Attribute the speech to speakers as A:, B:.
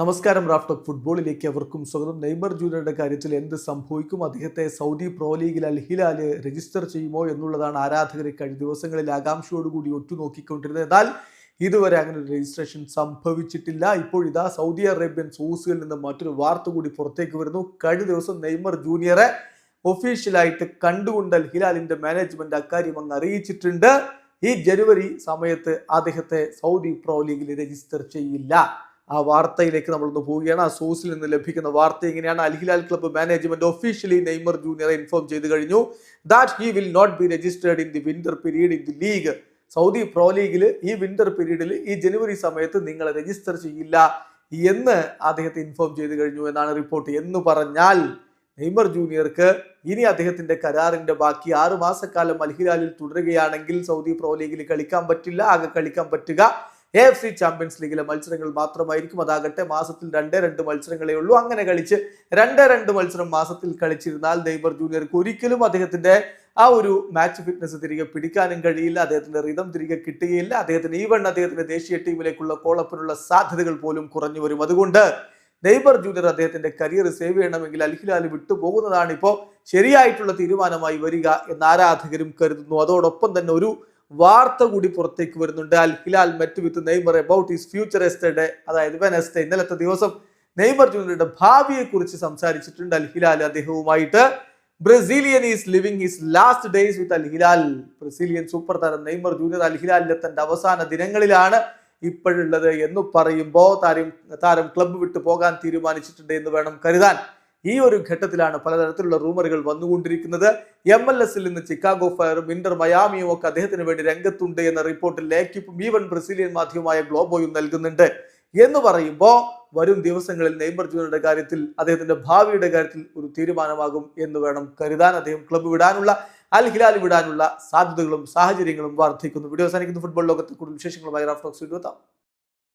A: നമസ്കാരം റാഫ്റ്റോക്ക് ഫുട്ബോളിലേക്ക് അവർക്കും സ്വാഗതം. നെയ്മർ ജൂനിയറുടെ കാര്യത്തിൽ എന്ത് സംഭവിക്കും? അദ്ദേഹത്തെ സൗദി പ്രോ ലീഗിൽ അൽ ഹിലാൽ രജിസ്റ്റർ ചെയ്യുമോ എന്നുള്ളതാണ് ആരാധകരെ കഴിഞ്ഞ ദിവസങ്ങളിൽ ആകാംക്ഷയോടുകൂടി ഒറ്റുനോക്കിക്കൊണ്ടിരുന്നത്. എന്നാൽ ഇതുവരെ അങ്ങനെ ഒരു രജിസ്ട്രേഷൻ സംഭവിച്ചിട്ടില്ല. ഇപ്പോൾ ഇതാ സൗദി അറേബ്യൻ സോഴ്സുകളിൽ നിന്ന് മറ്റൊരു വാർത്ത കൂടി പുറത്തേക്ക് വരുന്നു. കഴിഞ്ഞ ദിവസം നെയ്മർ ജൂനിയറെ ഒഫീഷ്യലായിട്ട് കണ്ടുകൊണ്ട് അൽ ഹിലാലിന്റെ മാനേജ്മെന്റ് അക്കാര്യം അങ്ങ് അറിയിച്ചിട്ടുണ്ട്. ഈ ജനുവരി സമയത്ത് അദ്ദേഹത്തെ സൗദി പ്രോ ലീഗിൽ രജിസ്റ്റർ ചെയ്യില്ല. ആ വാർത്തയിലേക്ക് നമ്മളൊന്ന് പോവുകയാണ്. ആ സോഴ്സിൽ നിന്ന് ലഭിക്കുന്ന വാർത്ത ഇങ്ങനെയാണ് Al Hilal club management officially Neymar ജൂനിയറെ inform ചെയ്ത് കഴിഞ്ഞു. That he will not be registered in the winter period in the league Saudi pro ലീഗിൽ ഈ വിന്റർ പീരീഡിൽ ഈ ജനുവരി സമയത്ത് നിങ്ങളെ രജിസ്റ്റർ ചെയ്യില്ല എന്ന് അദ്ദേഹത്തെ ഇൻഫോം ചെയ്ത് കഴിഞ്ഞു എന്നാണ് റിപ്പോർട്ട് എന്ന് പറഞ്ഞാൽ നെയ്മർ ജൂനിയർക്ക് ഇനി അദ്ദേഹത്തിന്റെ കരാറിന്റെ ബാക്കി ആറു മാസക്കാലം അൽഹിലാലിൽ തുടരുകയാണെങ്കിൽ സൗദി പ്രോ ലീഗിൽ കളിക്കാൻ പറ്റില്ല ആകെ കളിക്കാൻ പറ്റുക. എ എഫ് സി ചാമ്പ്യൻസ് ലീഗിലെ മത്സരങ്ങൾ മാത്രമായിരിക്കും. അതാകട്ടെ മാസത്തിൽ രണ്ടേ രണ്ട് മത്സരങ്ങളേ ഉള്ളൂ. അങ്ങനെ കളിച്ച് രണ്ടേ രണ്ട് മത്സരം മാസത്തിൽ കളിച്ചിരുന്നാൽ നെയ്മർ ജൂനിയർക്ക് ഒരിക്കലും അദ്ദേഹത്തിന്റെ ആ ഒരു മാച്ച് ഫിറ്റ്നസ് തിരികെ പിടിക്കാനും കഴിയില്ല. അദ്ദേഹത്തിന്റെ റിതം തിരികെ കിട്ടുകയില്ല. അദ്ദേഹത്തിന് ഈവൺ അദ്ദേഹത്തിന്റെ ദേശീയ ടീമിലേക്കുള്ള കോളപ്പിനുള്ള സാധ്യതകൾ പോലും കുറഞ്ഞു വരും. അതുകൊണ്ട് നെയ്മർ ജൂനിയർ അദ്ദേഹത്തിന്റെ കരിയർ സേവ് ചെയ്യണമെങ്കിൽ അൽഹിലാൽ വിട്ടുപോകുന്നതാണ് ഇപ്പോൾ ശരിയായിട്ടുള്ള തീരുമാനമായി വരിക എന്ന് ആരാധകരും കരുതുന്നു. അതോടൊപ്പം തന്നെ ഒരു വാർത്ത കൂടി പുറത്തേക്ക് വരുന്നുണ്ട്. Al Hilal met with Neymar about his future എസ്റ്റേ അതായത് വെനസ്ഡേ ഇന്നലത്തെ ദിവസം നെയ്മർ ജൂനിയറുടെ ഭാവിയെ കുറിച്ച് സംസാരിച്ചിട്ടുണ്ട് Al Hilal അദ്ദേഹവുമായിട്ട്. Brazilian is living his last days with Al Hilal. Brazilian super താരം നെയ്മർ ജൂനിയർ അൽ ഹിലാലിലെ തന്റെ അവസാന ദിനങ്ങളിലാണ് ഇപ്പോഴുള്ളത് എന്ന് പറയുമ്പോൾ താരം താരം ക്ലബ്ബ് വിട്ടു പോകാൻ തീരുമാനിച്ചിട്ടുണ്ട് എന്ന് വേണം കരുതാൻ. ഈ ഒരു ഘട്ടത്തിലാണ് പലതരത്തിലുള്ള റൂമറുകൾ വന്നുകൊണ്ടിരിക്കുന്നത്. എം എൽ എസിൽ നിന്ന് ചിക്കാഗോ ഫയറും ഇന്റർ മയാമിയും ഒക്കെ അദ്ദേഹത്തിന് വേണ്ടി രംഗത്തുണ്ട് എന്ന റിപ്പോർട്ടിൽ ലേക്കിപ്പും ഈവൻ ബ്രസീലിയൻ മാധ്യമമായ ഗ്ലോബോയും നൽകുന്നുണ്ട്. എന്ന് പറയുമ്പോൾ വരും ദിവസങ്ങളിൽ നെയ്മർ ജൂനിയുടെ കാര്യത്തിൽ അദ്ദേഹത്തിന്റെ ഭാവിയുടെ കാര്യത്തിൽ ഒരു തീരുമാനമാകും എന്ന് വേണം കരുതാൻ അദ്ദേഹം ക്ലബ്ബ് വിടാനുള്ള അൽ ഹിലാൽ വിടാനുള്ള സാധ്യതകളും സാഹചര്യങ്ങളും വർദ്ധിക്കുന്നു. വീഡിയോ അവസാനിക്കുന്ന. ഫുട്ബോൾ ലോകത്തെ കൂടുതൽ വിശേഷങ്ങളുമായി റാഫ്റ്റോക്സ് എത്താം